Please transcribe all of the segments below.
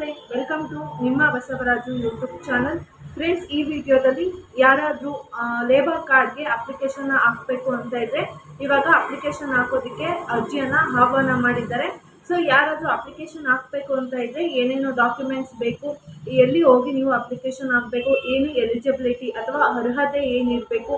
ನಮಸ್ತೆ. Welcome to ನಿಮ್ಮ Basavaraju YouTube channel friends ಈ ವಿಡಿಯೋದಲ್ಲಿ ಯಾರಾದರೂ ಲೇಬರ್ ಕಾರ್ಡ್ಗೆ ಅಪ್ಲಿಕೇಶನ್ ಹಾಕಬೇಕು ಅಂತ ಇದ್ದರೆ ಇವಾಗ ಅಪ್ಲಿಕೇಶನ್ ಹಾಕೋದಕ್ಕೆ ಅರ್ಜಿಯನ್ನು ಆಹ್ವಾನ ಮಾಡಿದ್ದಾರೆ. ಸೊ ಯಾರಾದರೂ ಅಪ್ಲಿಕೇಶನ್ ಹಾಕಬೇಕು ಅಂತ ಇದ್ದರೆ ಏನೇನು ಡಾಕ್ಯುಮೆಂಟ್ಸ್ ಬೇಕು, ಎಲ್ಲಿ ಹೋಗಿ ನೀವು ಅಪ್ಲಿಕೇಶನ್ ಹಾಕಬೇಕು, ಏನು ಎಲಿಜಿಬಿಲಿಟಿ ಅಥವಾ ಅರ್ಹತೆ ಏನಿರಬೇಕು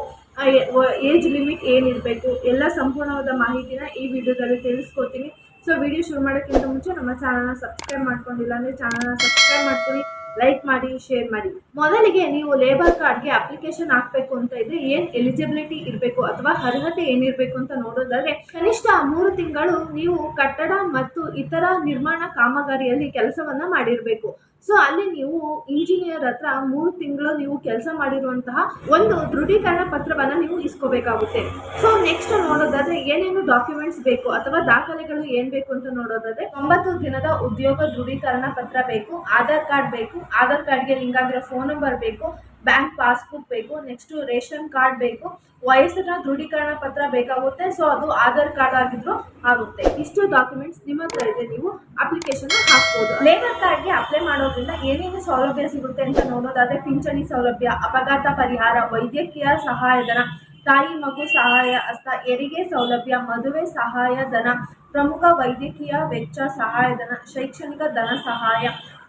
ಏಜ್ ಲಿಮಿಟ್ ಏನಿರಬೇಕು, ಎಲ್ಲ ಸಂಪೂರ್ಣವಾದ ಮಾಹಿತಿನ ಈ ವಿಡಿಯೋದಲ್ಲಿ ತಿಳಿಸ್ಕೊಡ್ತೀನಿ. ಸೊ ವಿಡಿಯೋ ಶುರು ಮಾಡೋಕ್ಕಿಂತ ಮುಂಚೆ ನಮ್ಮ ಚಾನಲ್ನ ಸಬ್ಸ್ಕ್ರೈಬ್ ಮಾಡ್ಕೊಂಡಿಲ್ಲ ಅಂದರೆ ಚಾನಲ್ನ ಸಬ್ಸ್ಕ್ರೈಬ್ ಮಾಡ್ಕೊಳ್ಳಿ ಲೈಕ್ ಮಾಡಿ ಶೇರ್ ಮಾಡಿ. ಮೊದಲಿಗೆ ನೀವು ಲೇಬರ್ ಕಾರ್ಡ್ಗೆ ಅಪ್ಲಿಕೇಶನ್ ಹಾಕಬೇಕು ಅಂತ ಇದ್ರೆ ಏನು ಎಲಿಜಿಬಿಲಿಟಿ ಇರಬೇಕು ಅಥವಾ ಅರ್ಹತೆ ಏನಿರಬೇಕು ಅಂತ ನೋಡೋದಾದ್ರೆ ಕನಿಷ್ಠ ಮೂರು ತಿಂಗಳು ನೀವು ಕಟ್ಟಡ ಮತ್ತು ಇತರ ನಿರ್ಮಾಣ ಕಾಮಗಾರಿಯಲ್ಲಿ ಕೆಲಸವನ್ನ ಮಾಡಿರಬೇಕು. ಸೊ ಅಲ್ಲಿ ನೀವು ಇಂಜಿನಿಯರ್ ಹತ್ರ ಮೂರು ತಿಂಗಳು ನೀವು ಕೆಲಸ ಮಾಡಿರುವಂತಹ ಒಂದು ದೃಢೀಕರಣ ಪತ್ರವನ್ನು ನೀವು ಇಸ್ಕೋಬೇಕಾಗುತ್ತೆ. ಸೊ ನೆಕ್ಸ್ಟ್ ನೋಡೋದಾದ್ರೆ ಏನೇನು ಡಾಕ್ಯುಮೆಂಟ್ಸ್ ಬೇಕು ಅಥವಾ ದಾಖಲೆಗಳು ಏನ್ ಬೇಕು ಅಂತ ನೋಡೋದಾದ್ರೆ ಒಂಬತ್ತು ದಿನದ ಉದ್ಯೋಗ ದೃಢೀಕರಣ ಪತ್ರ ಬೇಕು, ಆಧಾರ್ ಕಾರ್ಡ್ ಬೇಕು, ಆಧಾರ್ ಕಾರ್ಡ್ಗೆ ಲಿಂಕ್ ಆಗಿರೋ ಫೋನ್ ನಂಬರ್ ಬೇಕು ಬ್ಯಾಂಕ್ ಪಾಸ್ಬುಕ್ ಬೇಕು ನೆಕ್ಸ್ಟ್ ರೇಷನ್ ಕಾರ್ಡ್ ಬೇಕು, ವಯಸ್ಸಿನ ದೃಢೀಕರಣ ಪತ್ರ ಬೇಕಾಗುತ್ತೆ ಸೊ ಅದು ಆಧಾರ್ ಕಾರ್ಡ್ ಆಗಿದ್ರು ಆಗುತ್ತೆ. ಇಷ್ಟು ಡಾಕ್ಯುಮೆಂಟ್ಸ್ ನಿಮ್ಮ ಹತ್ರ ಇದೆ, ನೀವು ಅಪ್ಲಿಕೇಶನ್ ಹಾಕ್ಬೋದು. ಲೇಬರ್ ಕಾರ್ಡ್ಗೆ ಅಪ್ಲೈ ಮಾಡೋದ್ರಿಂದ ಏನೇನು ಸೌಲಭ್ಯ ಸಿಗುತ್ತೆ ಅಂತ ನೋಡೋದಾದ್ರೆ, ಪಿಂಚಣಿ ಸೌಲಭ್ಯ, ಅಪಘಾತ ಪರಿಹಾರ, ವೈದ್ಯಕೀಯ ಸಹಾಯಧನ, ತಾಯಿ ಮಗು ಸಹಾಯ ಹಸ್ತ ಹೆರಿಗೆ ಸೌಲಭ್ಯ, ಮದುವೆ ಸಹಾಯಧನ, ಪ್ರಮುಖ ವೈದ್ಯಕೀಯ ವೆಚ್ಚ ಸಹಾಯಧನ, ಶೈಕ್ಷಣಿಕ ಧನ ಸಹಾಯ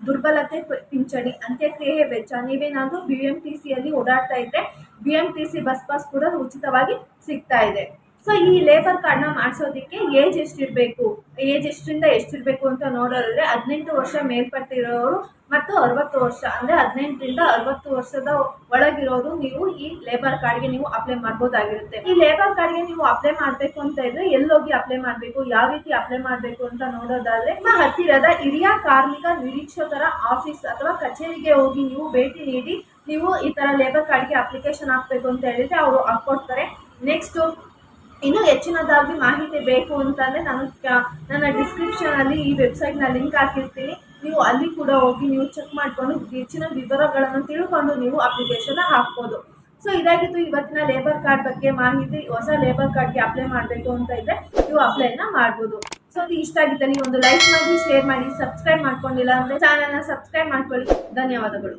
ದುರ್ಬಲತೆ ಪಿಂಚಣಿ ಅಂತ್ಯಕ್ರಿಯೆ ವೆಚ್ಚ? ನೀವೇನಾದರೂ ಬಿ ಎಂ ಟಿ ಸಿಯಲ್ಲಿ ಓಡಾಡ್ತಾ ಇದ್ರೆ B M T C bus pass ಕೂಡ ಉಚಿತವಾಗಿ ಸಿಗ್ತಾ ಇದೆ. ಸೊ ಈ ಲೇಬರ್ ಕಾರ್ಡ್ನ ಮಾಡಿಸೋದಕ್ಕೆ ಏಜ್ ಎಷ್ಟಿರಬೇಕು? ಏಜ್ ಎಷ್ಟರಿಂದ ಎಷ್ಟಿರಬೇಕು ಅಂತ ನೋಡೋದಾದ್ರೆ ಹದಿನೆಂಟು ವರ್ಷ ಮೇಲ್ಪಟ್ಟಿರೋರು ಮತ್ತು ಅರವತ್ತು ವರ್ಷ, ಅಂದರೆ ಹದಿನೆಂಟರಿಂದ ಅರವತ್ತು ವರ್ಷದ ಒಳಗಿರೋರು ನೀವು ಈ ಲೇಬರ್ ಕಾರ್ಡ್ಗೆ ನೀವು ಅಪ್ಲೈ ಮಾಡ್ಬೋದಾಗಿರುತ್ತೆ. ಈ ಲೇಬರ್ ಕಾರ್ಡ್ಗೆ ನೀವು ಅಪ್ಲೈ ಮಾಡಬೇಕು ಅಂತ ಇದ್ರೆ ಎಲ್ಲೋಗಿ ಅಪ್ಲೈ ಮಾಡಬೇಕು, ಯಾವ ರೀತಿ ಅಪ್ಲೈ ಮಾಡಬೇಕು ಅಂತ ನೋಡೋದಾದ್ರೆ ನಿಮ್ಮ ಹತ್ತಿರದ ಹಿರಿಯ ಕಾರ್ಮಿಕ ನಿರೀಕ್ಷಕರ ಆಫೀಸ್ ಅಥವಾ ಕಚೇರಿಗೆ ಹೋಗಿ ನೀವು ಭೇಟಿ ನೀಡಿ, ನೀವು ಈ ಥರ ಲೇಬರ್ ಕಾರ್ಡ್ಗೆ ಅಪ್ಲಿಕೇಶನ್ ಹಾಕಬೇಕು ಅಂತ ಹೇಳಿದ್ರೆ ಅವರು ಹಾಕ್ಕೊಡ್ತಾರೆ. ನೆಕ್ಸ್ಟು ಇನ್ನೂ ಹೆಚ್ಚಿನದಾಗಿ ಮಾಹಿತಿ ಬೇಕು ಅಂತಂದರೆ ನಾನು ನನ್ನ ಡಿಸ್ಕ್ರಿಪ್ಷನಲ್ಲಿ ಈ ವೆಬ್ಸೈಟ್ನ ಲಿಂಕ್ ಹಾಕಿರ್ತೀನಿ. ನೀವು ಅಲ್ಲಿ ಕೂಡ ಹೋಗಿ ನೀವು ಚೆಕ್ ಮಾಡಿಕೊಂಡು ಹೆಚ್ಚಿನ ವಿವರಗಳನ್ನು ತಿಳ್ಕೊಂಡು ನೀವು ಅಪ್ಲಿಕೇಶನ್ ಹಾಕ್ಬೋದು. ಸೊ ಇದಾಗಿತ್ತು ಇವತ್ತಿನ ಲೇಬರ್ ಕಾರ್ಡ್ ಬಗ್ಗೆ ಮಾಹಿತಿ. ಹೊಸ ಲೇಬರ್ ಕಾರ್ಡ್ಗೆ ಅಪ್ಲೈ ಮಾಡಬೇಕು ಅಂತ ಇದ್ದರೆ ನೀವು ಅಪ್ಲೈನ ಮಾಡ್ಬೋದು. ಸೊ ಅದು ಇಷ್ಟ ಆಗಿದ್ದಲ್ಲಿ ಒಂದು ಲೈಕ್ ಮಾಡಿ ಶೇರ್ ಮಾಡಿ ಸಬ್ಸ್ಕ್ರೈಬ್ ಮಾಡ್ಕೊಂಡಿಲ್ಲ ಅಂದರೆ ಚಾನಲ್ನ ಸಬ್ಸ್ಕ್ರೈಬ್ ಮಾಡ್ಕೊಳ್ಳಿ. ಧನ್ಯವಾದಗಳು.